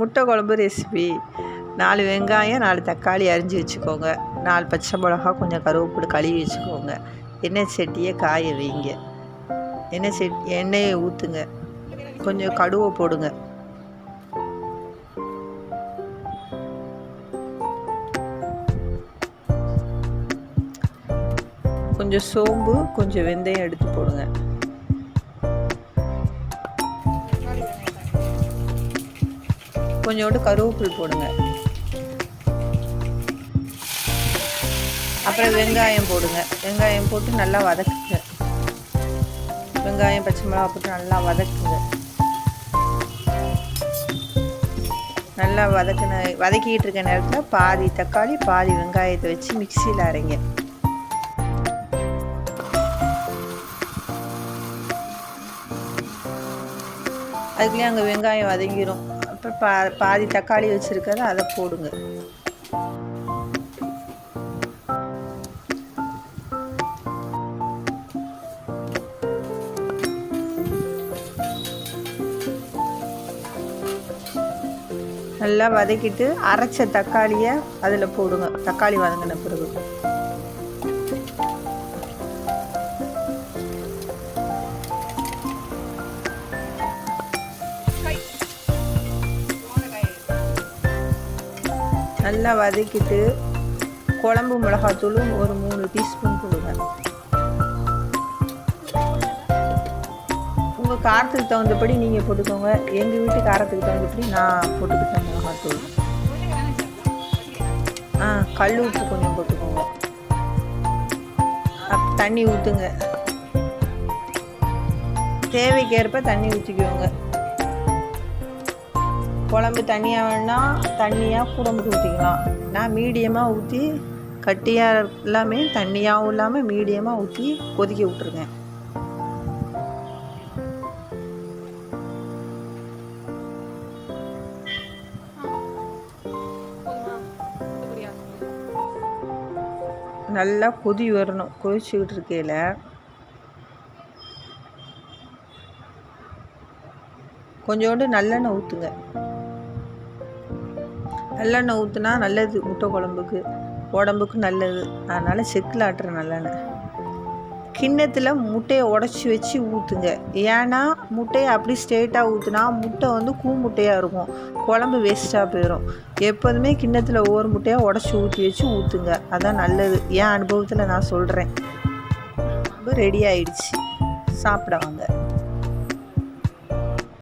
முட்டை குழம்பு ரெசிபி நாலு வெங்காயம் நாலு தக்காளி அரிஞ்சு வச்சுக்கோங்க. நாலு பச்சை மிளகா கொஞ்சம் கருவேப்பிலை கழுவி வச்சுக்கோங்க. எண்ணெய் சட்டியை காய வைங்க எண்ணெய் செட் எண்ணெயை ஊற்றுங்க கொஞ்சம் கடுவை போடுங்க. கொஞ்சம் சோம்பு கொஞ்சம் வெந்தயம் எடுத்து போடுங்க. கொஞ்சோண்டு கருவேப்பில் போடுங்க. அப்புறம் வெங்காயம் போடுங்க. வெங்காயம் போட்டு நல்லா வதக்குங்க. வெங்காயம் பச்சை மிளகா போட்டு நல்லா வதக்குங்க. நல்லா வதக்கின வதக்கிட்டு இருக்க நேரத்தில் பாதி தக்காளி பாதி வெங்காயத்தை வச்சு மிக்சியில் அரைங்க. அதுக்குள்ளேயே அங்கே வெங்காயம் வதங்கிடும் அப்புறம் பா பாதி தக்காளி வச்சுருக்கிறத அதை போடுங்க. நல்லா வதக்கிட்டு அரைச்ச தக்காளியை அதில் போடுங்க. தக்காளி வதங்கின பிறகு. நல்லா வதக்கிட்டு குழம்பு மிளகாத்தூளும் ஒரு மூணு டீஸ்பூன் போடுங்க உங்கள் காரத்துக்கு தகுந்தபடி நீங்கள் போட்டுக்கோங்க. எங்கள் வீட்டு காரத்துக்கு தகுந்தபடி நான் போட்டுக்கிட்டேன் மிளகாத்தூள். ஆ கல் உப்பு கொஞ்சம் போட்டுக்கோங்க. அப் தண்ணி ஊற்றுங்க தேவைக்கேற்ப தண்ணி ஊற்றிக்குவோங்க குழம்பு தண்ணியாக வேணால் தண்ணியாக குழம்புக்கு ஊற்றிக்கலாம் நான் மீடியமாக ஊற்றி கட்டியாக எல்லாமே தண்ணியாகவும் இல்லாமல் மீடியமாக ஊற்றி கொதிக்க விட்ருங்க நல்லா கொதி வரணும். கொதிச்சுக்கிட்டு இருக்கையில். கொஞ்சோண்டு நல்லெண்ணெய் ஊற்றுங்க நல்லெண்ணெய் ஊற்றுனா நல்லது முட்டை குழம்புக்கு உடம்புக்கு நல்லது. அதனால் செக்கில் ஆட்டுற நல்லெண்ணெய். கிண்ணத்தில் முட்டையை உடச்சி வச்சு ஊற்றுங்க ஏன்னா முட்டையை அப்படி ஸ்ட்ரெயிட்டாக ஊற்றுனா முட்டை வந்து கூ முட்டையாக இருக்கும். குழம்பு வேஸ்ட்டாக போயிடும் எப்போதுமே கிண்ணத்தில் ஒவ்வொரு முட்டையாக உடச்சி ஊற்றி வச்சு ஊற்றுங்க அதான் நல்லது. என் அனுபவத்தில் நான் சொல்கிறேன் ரெடி ஆயிடுச்சு. சாப்பிட வாங்க